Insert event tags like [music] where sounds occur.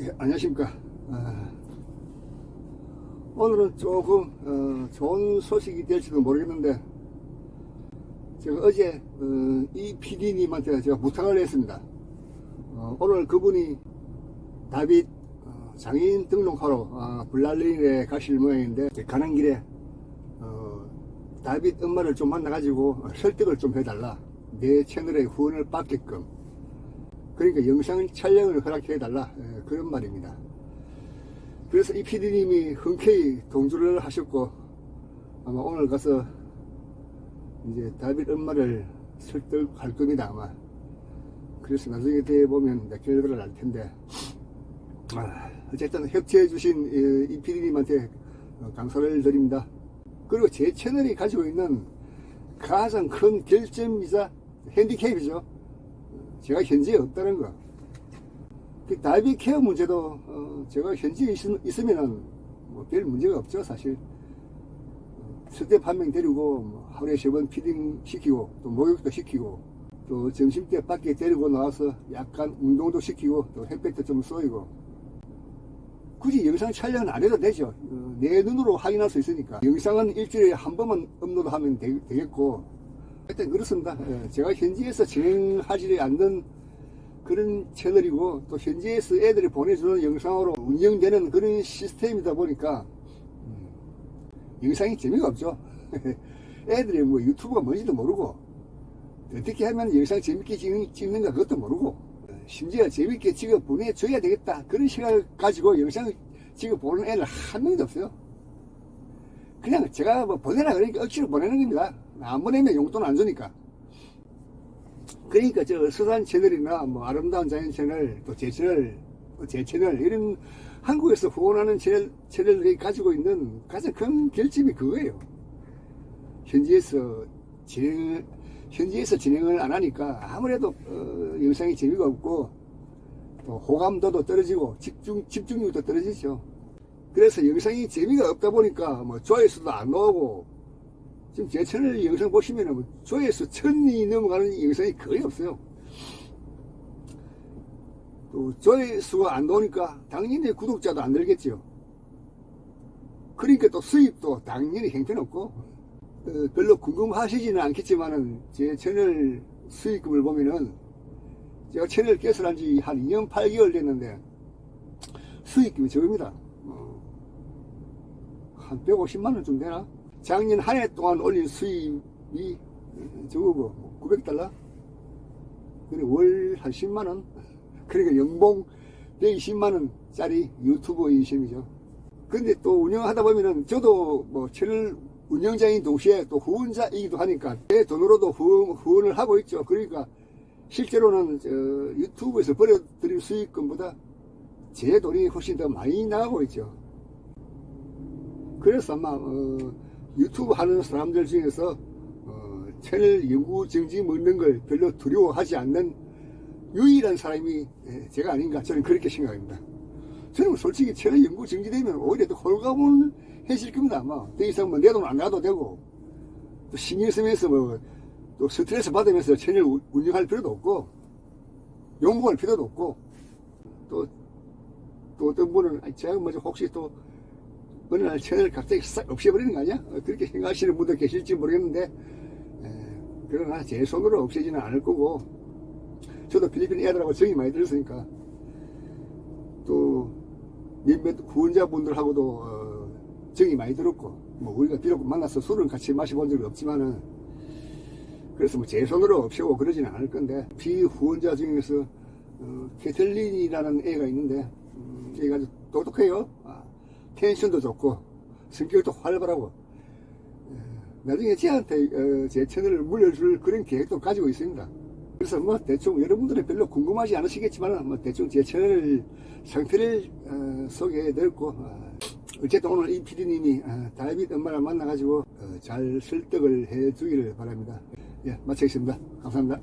예, 안녕하십니까. 아, 오늘은 조금 어, 좋은 소식이 될지도 모르겠는데 제가 어제 어, 이 PD님한테 제가 부탁을 했습니다. 어, 오늘 그분이 다빗 어, 장애인 등록하러 아, 블랄레인에 가실 모양인데 가는 길에 어, 다빗 엄마를 좀 만나가지고 설득을 좀 해달라. 내 채널에 후원을 받게끔. 그러니까 영상 촬영을 허락해 달라. 예, 그런 말입니다. 그래서 이 PD님이 흔쾌히 동조를 하셨고 아마 오늘 가서 이제 다빗 엄마를 설득할 겁니다 아마. 그래서 나중에 돼 보면 내 결과를 알 텐데 아, 어쨌든 협조해 주신 이 PD님한테 감사를 드립니다. 그리고 제 채널이 가지고 있는 가장 큰 결점이자 핸디캡이죠. 제가 현지에 없다는 거. 그 다이빙 케어 문제도 어, 제가 현지에 있, 으면뭐별 문제가 없죠 사실. 어, 스텝 한 명 데리고 뭐 하루에 세 번 피딩 시키고 또 목욕도 시키고 또 점심 때 밖에 데리고 나와서 약간 운동도 시키고 또 햇볕도 좀 쏘이고 굳이 영상 촬영은 안 해도 되죠. 어, 내 눈으로 확인할 수 있으니까. 영상은 일주일에 한 번만 업로드하면 되, 되겠고. 하여튼 그렇습니다. 예, 제가 현지에서 진행하지 않는 그런 채널이고 또 현지에서 애들이 보내주는 영상으로 운영되는 그런 시스템이다 보니까 음, 영상이 재미가 없죠. [laughs] 애들이 뭐 유튜브가 뭔지도 모르고 어떻게 하면 영상 재밌게 찍는, 찍는가 그것도 모르고 심지어 재밌게 찍어 보내줘야 되겠다 그런 시각을 가지고 영상을 찍어 보는 애들 한 명도 없어요. 그냥 제가 뭐 보내라 그러니까 억지로 보내는 겁니다. 안 보내면 용돈 안 주니까. 그러니까 저 수산 채널이나 뭐 아름다운 자연 채널 또 제 채널 또 제 채널 이런 한국에서 후원하는 채널, 채널들이 가지고 있는 가장 큰 결집이 그거예요. 현지에서 진행 현지에서 진행을 안 하니까 아무래도 어, 영상이 재미가 없고 또 호감도도 떨어지고 집중 집중력도 떨어지죠. 그래서 영상이 재미가 없다 보니까 뭐 조회수도 안 나오고 지금 제 채널 영상 보시면은 뭐 조회수 천이 넘어가는 영상이 거의 없어요. 또 조회수가 안 나오니까 당연히 구독자도 안 늘겠죠. 그러니까 또 수입도 당연히 형편없고 어, 별로 궁금하시지는 않겠지만은 제 채널 수익금을 보면은 제가 채널 개설한 지 한 2년 8개월 됐는데 수익금이 적습니다. 어, 한 150만원 좀 되나? 작년 한 해 동안 올린 수입이 적어고 900달러? 그리고 월한 10만원? 그러니까 연봉 120만원짜리 유튜버 인심이죠. 근데 또 운영하다 보면은 저도 뭐 채널 운영자인 동시에 또 후원자이기도 하니까 제 돈으로도 후원, 후원 을 하고 있죠. 그러니까 실제로는 저 유튜브에서 벌어들인 수익금보다 제 돈이 훨씬 더 많이 나가고 있죠. 그래서 아마 어, 유튜브 하는 사람들 중에서 어, 채널 연구 정지 먹는 걸 별로 두려워하지 않는 유일한 사람이 예, 제가 아닌가 저는 그렇게 생각합니다. 저는 솔직히 채널 연구 정지되면 오히려 더 홀가분해질 겁니다. 아마 더 이상 뭐 내 돈 안 나도 되고 또 신경 쓰면서 뭐 또 스트레스 받으면서 채널 우- 운영할 필요도 없고 연구할 필요도 없고 또 또 어떤 분은 제가 뭐지 혹시 또 어느 날 채널 갑자기 싹 없애버리는 거 아니야? 어, 그렇게 생각하시는 분도 계실지 모르겠는데 에, 그러나 제 손으로 없애지는 않을 거고 저도 필리핀 애들하고 정이 많이 들었으니까 또 몇몇 후원자분들하고도 어, 정이 많이 들었고 뭐 우리가 비록 만나서 술은 같이 마셔본 적은 없지만은 그래서 뭐 제 손으로 없애고 그러지는 않을 건데 비후원자 중에서 어, 캐틀린이라는 애가 있는데 음, 얘가 아주 똑똑해요 아, 텐션도 좋고 성격도 활발하고 에, 나중에 쟤한테 어, 제 채널을 물려줄 그런 계획도 가지고 있습니다 그래서 뭐 대충 여러분들은 별로 궁금하지 않으시겠지만 뭐 대충 제 채널 상태를 어, 소개해드렸고 어, 어쨌든 오늘 이 어, 다이빗 엄마를 만나가지고 어, 잘 설득을 해주기를 바랍니다. 예, 마치겠습니다. 감사합니다.